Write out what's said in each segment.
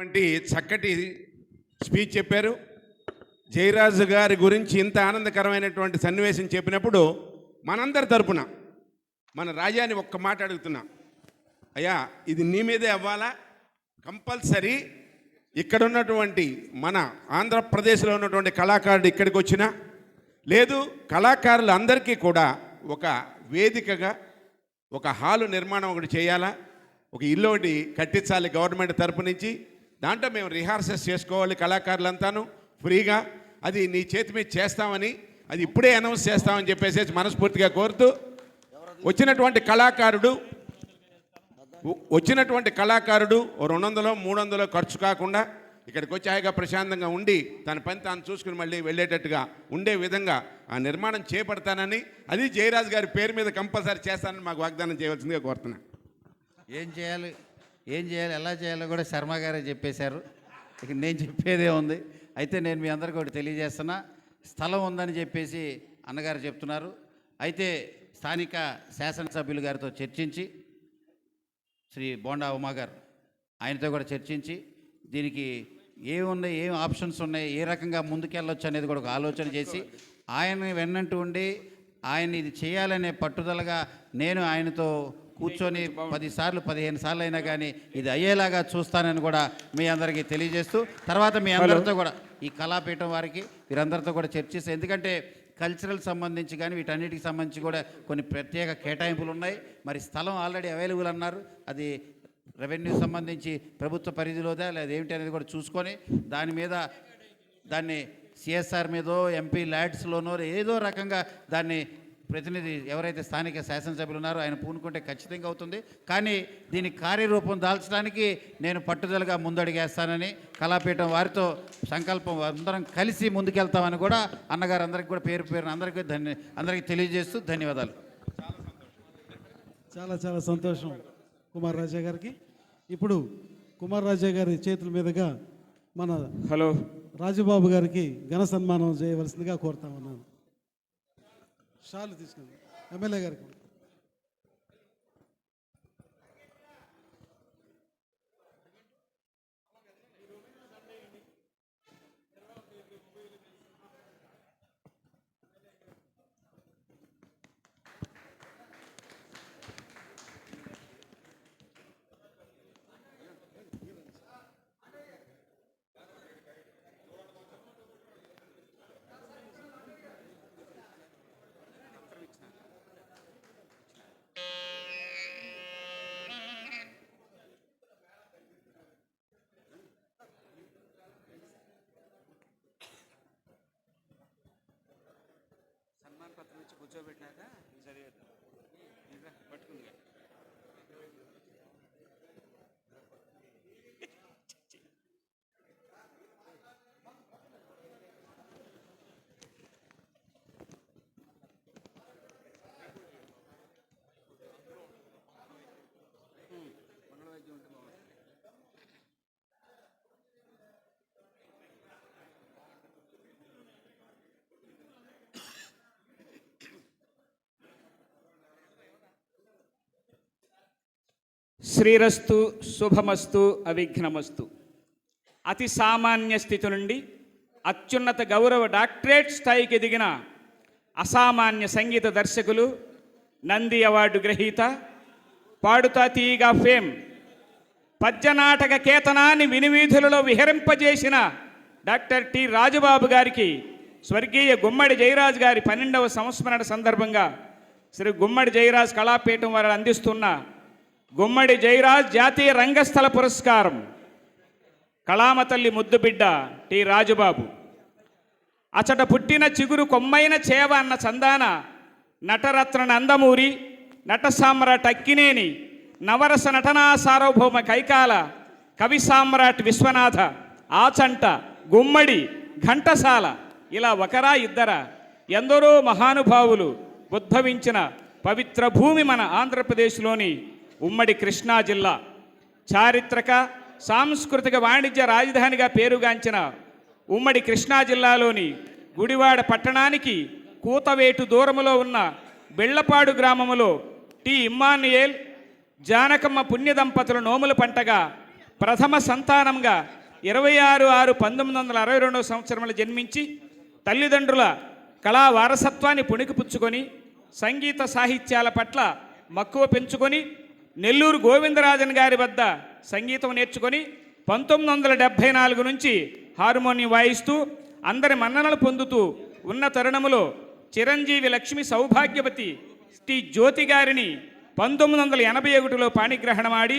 వంటి చక్కటి స్పీచ్ చెప్పారు. జయరాజు గారి గురించి ఇంత ఆనందకరమైనటువంటి సన్నివేశం చెప్పినప్పుడు మనందరి తరపున మన రాజాని ఒక్క మాట అడుగుతున్నా. అయ్యా ఇది నీ మీదే అవ్వాలా? కంపల్సరీ ఇక్కడ ఉన్నటువంటి మన ఆంధ్రప్రదేశ్లో ఉన్నటువంటి కళాకారుడు ఇక్కడికి వచ్చినా లేదు కళాకారులు అందరికీ కూడా ఒక వేదికగా ఒక హాలు నిర్మాణం ఒకటి చేయాలా? ఒక ఇల్లు ఒకటి కట్టించాలి గవర్నమెంట్ తరపు నుంచి. దాంట్లో మేము రిహార్సల్స్ చేసుకోవాలి కళాకారులంతాను ఫ్రీగా. అది నీ చేతి మీద చేస్తామని అది ఇప్పుడే అనౌన్స్ చేస్తామని చెప్పేసి మనస్ఫూర్తిగా కోరుతూ వచ్చినటువంటి కళాకారుడు వచ్చినటువంటి కళాకారుడు ఓ రెండు వందలు మూడు వందలు ఖర్చు కాకుండా ఇక్కడికి వచ్చి హాయిగా ప్రశాంతంగా ఉండి తన పని తాను చూసుకుని మళ్ళీ వెళ్ళేటట్టుగా ఉండే విధంగా ఆ నిర్మాణం చేపడతానని అది జయరాజు గారి పేరు మీద కంపల్సరీ చేస్తానని మాకు వాగ్దానం చేయవలసిందిగా కోరుతున్నాను. ఏం చేయాలి? ఏం చేయాలి ఎలా చేయాలో కూడా శర్మ గారే చెప్పేశారు. ఇక నేను చెప్పేదే ఉంది. అయితే నేను మీ అందరికీ ఒకటి తెలియజేస్తున్నా. స్థలం ఉందని చెప్పేసి అన్నగారు చెప్తున్నారు. అయితే స్థానిక శాసనసభ్యులు గారితో చర్చించి శ్రీ బోండా ఉమా గారు ఆయనతో కూడా చర్చించి దీనికి ఏమున్నాయి ఏం ఆప్షన్స్ ఉన్నాయి ఏ రకంగా ముందుకెళ్ళొచ్చు అనేది కూడా ఒక ఆలోచన చేసి ఆయన వెన్నంటూ ఉండి ఆయన ఇది చేయాలనే పట్టుదలగా నేను ఆయనతో కూర్చొని పది సార్లు పదిహేను సార్లు అయినా కానీ ఇది అయ్యేలాగా చూస్తానని కూడా మీ అందరికీ తెలియజేస్తూ తర్వాత మీ అందరితో కూడా ఈ కళాపీఠం వారికి వీరందరితో కూడా చర్చిస్తే ఎందుకంటే కల్చరల్ సంబంధించి కానీ వీటన్నిటికి సంబంధించి కూడా కొన్ని ప్రత్యేక కేటాయింపులు ఉన్నాయి. మరి స్థలం ఆల్రెడీ అవైలబుల్ అన్నారు. అది రెవెన్యూ సంబంధించి ప్రభుత్వ పరిధిలోదా లేదా ఏమిటి అనేది కూడా చూసుకొని దాని మీద దాన్ని సిఎస్ఆర్ మీదో ఎంపీ ల్యాడ్స్లోనో ఏదో రకంగా దాన్ని ప్రతినిధి ఎవరైతే స్థానిక శాసనసభ్యులు ఉన్నారో ఆయన పూనుకుంటే ఖచ్చితంగా అవుతుంది. కానీ దీని కార్యరూపం దాల్చడానికి నేను పట్టుదలగా ముందడుగేస్తానని కళాపీఠం వారితో సంకల్పం అందరం కలిసి ముందుకెళ్తామని కూడా అన్నగారు అందరికీ కూడా పేరు పేరున అందరికీ ధన్య అందరికీ తెలియజేస్తూ ధన్యవాదాలు. చాలా చాలా సంతోషం కుమార్ రాజా గారికి. ఇప్పుడు కుమార్ రాజా గారి చేతుల మీదుగా మన హలో. రాజుబాబు గారికి ఘన సన్మానం చేయవలసిందిగా కోరుతా ఉన్నాను. షాలు తీసుకుంది ఎమ్మెల్యే గారికి కూర్చోబెట్టినాక శ్రీరస్తు శుభమస్తు అవిఘ్నమస్తు. అతి సామాన్య స్థితి నుండి అత్యున్నత గౌరవ డాక్టరేట్ స్థాయికి ఎదిగిన అసామాన్య సంగీత దర్శకులు నంది అవార్డు గ్రహీత పాడుతా తీయగా ఫేమ్ పద్యనాటక కేతనాన్ని వినివీధులలో విహరింపజేసిన డాక్టర్ టి రాజబాబు గారికి స్వర్గీయ గుమ్మడి జయరాజ్ గారి పన్నెండవ సంస్మరణ సందర్భంగా శ్రీ గుమ్మడి జయరాజ్ కళాపీఠం వారు అందిస్తున్న గుమ్మడి జయరాజ్ జాతీయ రంగస్థల పురస్కారం. కళామతల్లి ముద్దుబిడ్డ టి రాజుబాబు. అచట పుట్టిన చిగురు కొమ్మైన చేవ అన్న చందాన నటరత్న నందమూరి నటసామ్రాట్ అక్కినేని నవరస నటనా సార్వభౌమ కైకాల కవి సామ్రాట్ విశ్వనాథ ఆచంట గుమ్మడి ఘంటసాల ఇలా ఒకరా ఇద్దరా ఎందరో మహానుభావులు ఉద్భవించిన పవిత్ర భూమి మన ఆంధ్రప్రదేశ్లోని ఉమ్మడి కృష్ణా జిల్లా చారిత్రక సాంస్కృతిక వాణిజ్య రాజధానిగా పేరుగాంచిన ఉమ్మడి కృష్ణా జిల్లాలోని గుడివాడ పట్టణానికి కూతవేటు దూరములో ఉన్న బెళ్ళపాడు గ్రామములో టి. ఇమ్మానుయేల్ జానకమ్మ పుణ్య దంపతుల నోముల పంటగా ప్రథమ సంతానంగా ఇరవై ఆరు ఆరు పంతొమ్మిది వందల అరవై రెండవ సంవత్సరంలో జన్మించి తల్లిదండ్రుల కళా వారసత్వాన్ని పుణికిపుచ్చుకొని సంగీత సాహిత్యాల పట్ల మక్కువ పెంచుకొని నెల్లూరు గోవిందరాజన్ గారి వద్ద సంగీతం నేర్చుకొని పంతొమ్మిది వందల డెబ్భై నాలుగు నుంచి హార్మోనియం వాయిస్తూ అందరి మన్ననలు పొందుతూ ఉన్న తరుణములో చిరంజీవి లక్ష్మి సౌభాగ్యవతి శ్రీ జ్యోతి గారిని పంతొమ్మిది వందల ఎనభై ఒకటిలో పాణిగ్రహణమాడి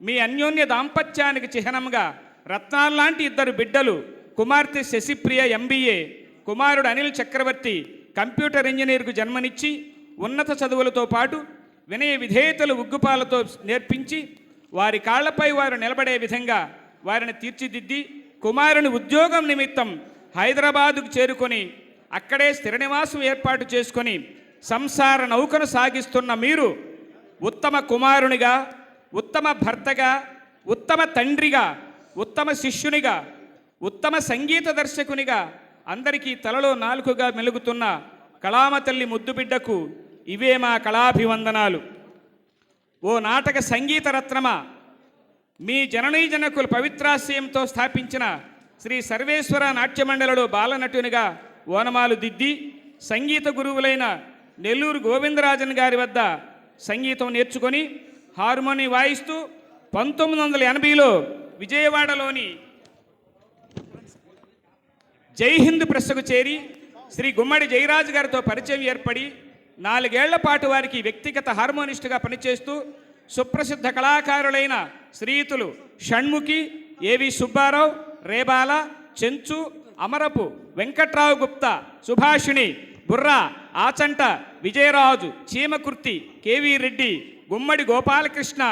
మీ అన్యోన్య దాంపత్యానికి చిహ్నంగా రత్నాల్లాంటి ఇద్దరు బిడ్డలు కుమార్తె శశిప్రియ ఎంబీఏ కుమారుడు అనిల్ చక్రవర్తి కంప్యూటర్ ఇంజనీర్కు జన్మనిచ్చి ఉన్నత చదువులతో పాటు వినయ విధేయతలు ఉగ్గుపాలతో నేర్పించి వారి కాళ్ళపై వారు నిలబడే విధంగా వారిని తీర్చిదిద్ది కుమారుని ఉద్యోగం నిమిత్తం హైదరాబాదుకు చేరుకొని అక్కడే స్థిర నివాసం ఏర్పాటు చేసుకొని సంసార నౌకను సాగిస్తున్న మీరు ఉత్తమ కుమారునిగా ఉత్తమ భర్తగా ఉత్తమ తండ్రిగా ఉత్తమ శిష్యునిగా ఉత్తమ సంగీత దర్శకునిగా అందరికీ తలలో నాలుకగా మెలుగుతున్న కళామ తల్లి ముద్దుబిడ్డకు ఇవే మా కళాభివందనాలు. ఓ నాటక సంగీత రత్నమా మీ జననీ జనకులు పవిత్రాశయంతో స్థాపించిన శ్రీ సర్వేశ్వర నాట్యమండలిలో బాలనటునిగా ఓనమాలు దిద్ది సంగీత గురువులైన నెల్లూరు గోవిందరాజన్ గారి వద్ద సంగీతం నేర్చుకొని హార్మోని వాయిస్తూ పంతొమ్మిది వందల ఎనభైలో విజయవాడలోని జై హింద్ ప్రెస్కు చేరి శ్రీ గుమ్మడి జయరాజు గారితో పరిచయం ఏర్పడి నాలుగేళ్ళ పాటు వారికి వ్యక్తిగత హార్మోనిస్టుగా పనిచేస్తూ సుప్రసిద్ధ కళాకారులైన శ్రీయుతులు Shanmukhi A V Subbarao Rebala Chenchu Amarapu Venkatrao Gupta Subhashini Burra Achanta Vijayaraju Cheemakurthi K V Reddy Gummadi Gopalakrishna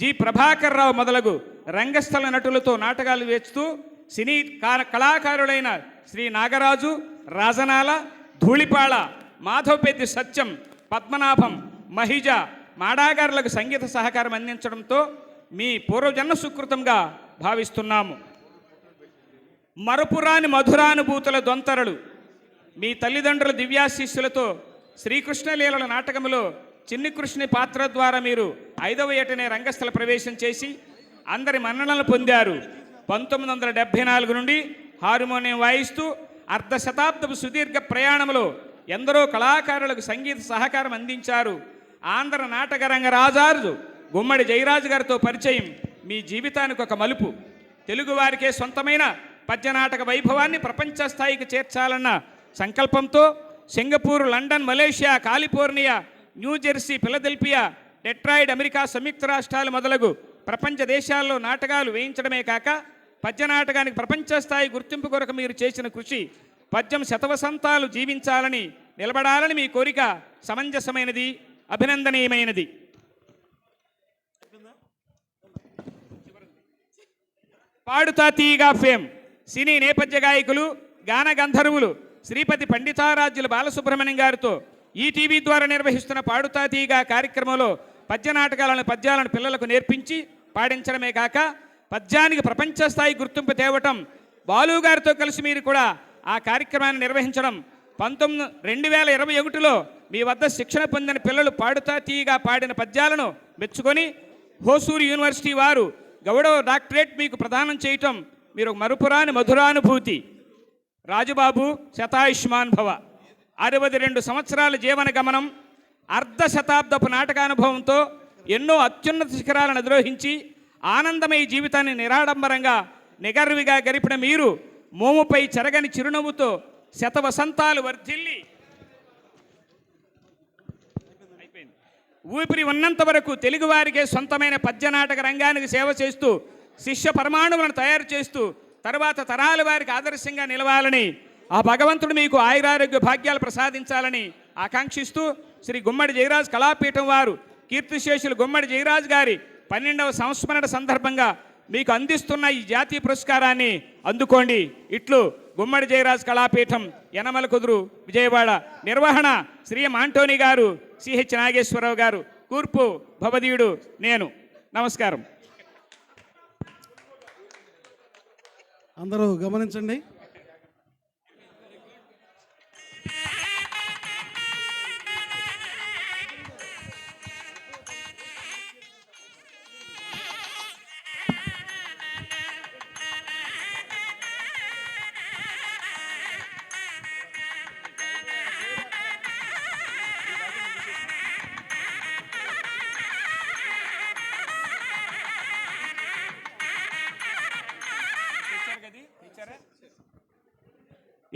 G Prabhakar Rao మొదలగు రంగస్థల నటులతో నాటకాలు వేస్తూ సినీ కళాకారులైన శ్రీ నాగరాజు రాజనాల ధూళిపాళ మాధవపెద్ది సత్యం పద్మనాభం మహిజ మాడాగారులకు సంగీత సహకారం అందించడంతో మీ పూర్వజన్మ సుకృతంగా భావిస్తున్నాము. మరపురాని మధురానుభూతుల దొంతరలు మీ తల్లిదండ్రుల దివ్యాశీస్సులతో శ్రీకృష్ణ లీలల నాటకములో చిన్ని కృష్ణి పాత్ర ద్వారా మీరు ఐదవ ఏటనే రంగస్థల ప్రవేశం చేసి అందరి మన్ననలు పొందారు. పంతొమ్మిది వందల డెబ్భై నాలుగు నుండి హార్మోనియం వాయిస్తూ అర్ధ శతాబ్దపు సుదీర్ఘ ప్రయాణంలో ఎందరో కళాకారులకు సంగీత సహకారం అందించారు. ఆంధ్ర నాటక రంగ రాజారు గుమ్మడి జయరాజు గారితో పరిచయం మీ జీవితానికి ఒక మలుపు. తెలుగువారికే సొంతమైన పద్యనాటక వైభవాన్ని ప్రపంచ స్థాయికి చేర్చాలన్న సంకల్పంతో Singapore London Malaysia California New Jersey Philadelphia Detroit America సంయుక్త రాష్ట్రాలు మొదలగు ప్రపంచ దేశాల్లో నాటకాలు వేయించడమే కాక పద్యనాటకానికి ప్రపంచ స్థాయి గుర్తింపు కొరకు మీరు చేసిన కృషి పద్యం శతవసంతాలు జీవించాలని నిలబడాలని మీ కోరిక సమంజసమైనది అభినందనీయమైనది. పాడుతా తీగా ఫేమ్. సినీ నేపథ్య గాయకులు గాన గంధర్వులు శ్రీపతి పండితారాజ్యుల బాలసుబ్రహ్మణ్యం గారితో ఈటీవీ ద్వారా నిర్వహిస్తున్న పాడుతా తీగా కార్యక్రమంలో పద్య నాటకాలను పద్యాలను పిల్లలకు నేర్పించి పాడించడమే కాక పద్యానికి ప్రపంచ స్థాయి గుర్తింపు తేవటం బాలు గారితో కలిసి మీరు కూడా ఆ కార్యక్రమాన్ని నిర్వహించడం పంతొమ్మిది రెండు వేల ఇరవై ఒకటిలో మీ వద్ద శిక్షణ పొందిన పిల్లలు పాడుతా తీయగా పాడిన పద్యాలను మెచ్చుకొని హోసూరు యూనివర్సిటీ వారు గౌరవ డాక్టరేట్ మీకు ప్రదానం చేయటం మీరు ఒక మరుపురాని మధురానుభూతి. రాజుబాబు శతాయుష్మాన్ భవ. అరవై రెండు సంవత్సరాల జీవన గమనం అర్ధ శతాబ్దపు నాటకానుభవంతో ఎన్నో అత్యున్నత శిఖరాలను అధిరోహించి ఆనందమయ జీవితాన్ని నిరాడంబరంగా నిగర్విగా గరిపిన మీరు మోముపై చెరగని చిరునవ్వుతో శత వసంతాలు వర్ధిల్లి ఊపిరి ఉన్నంత వరకు తెలుగువారికే సొంతమైన పద్యనాటక రంగానికి సేవ చేస్తూ శిష్య పరమాణువులను తయారు చేస్తూ తర్వాత తరాల వారికి ఆదర్శంగా నిలవాలని ఆ భగవంతుడు మీకు ఆయురారోగ్య భాగ్యాలు ప్రసాదించాలని ఆకాంక్షిస్తూ శ్రీ గుమ్మడి జయరాజ్ కళాపీఠం వారు కీర్తిశేషులు గుమ్మడి జయరాజ్ గారి పన్నెండవ సంస్మరణ సందర్భంగా మీకు అందిస్తున్న ఈ జాతీయ పురస్కారాన్ని అందుకోండి. ఇట్లు గుమ్మడి జయరాజ్ కళాపీఠం యనమల కుదురు విజయవాడ నిర్వహణ శ్రీ మాంటోని గారు సిహెచ్ నాగేశ్వరరావు గారు. కూర్పు భవదీయుడు నేను. నమస్కారం. అందరూ గమనించండి.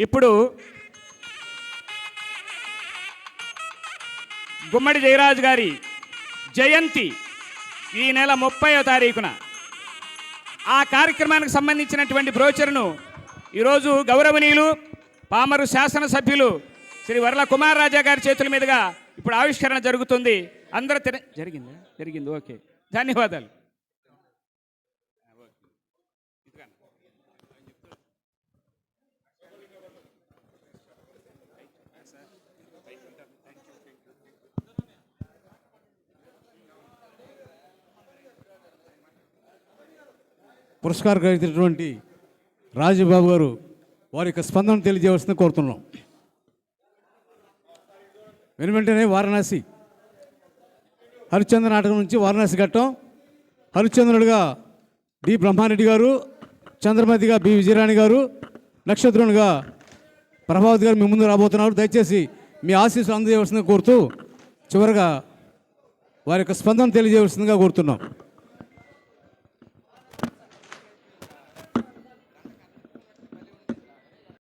ఇప్పుడు గుమ్మడి జయరాజు గారి జయంతి ఈ నెల ముప్పైవ తారీఖున. ఆ కార్యక్రమానికి సంబంధించినటువంటి బ్రోచర్ను ఈరోజు గౌరవనీయులు పామరు శాసనసభ్యులు శ్రీ వరల కుమార్ రాజా గారి చేతుల మీదుగా ఇప్పుడు ఆవిష్కరణ జరుగుతుంది. అందరూ తిన జరిగిందా? జరిగింది ఓకే. ధన్యవాదాలు. పురస్కార గ్రహీతటువంటి రాజబాబు గారు వారి యొక్క స్పందన తెలియజేయవలసింది కోరుతున్నాం. వెను వెంటనే వారణాసి హరిశ్చంద్ర నాటకం నుంచి వారణాసి ఘట్టం. హరిశ్చంద్రుడిగా డి బ్రహ్మారెడ్డి గారు చంద్రమతిగా బి విజయరాణి గారు నక్షత్రునిగా ప్రభావతి గారు మీ ముందు రాబోతున్నారు. దయచేసి మీ ఆశీస్సులు అందజేయవలసిందిగా కోరుతూ చివరగా వారి యొక్క స్పందన తెలియజేయవలసిందిగా కోరుతున్నాం.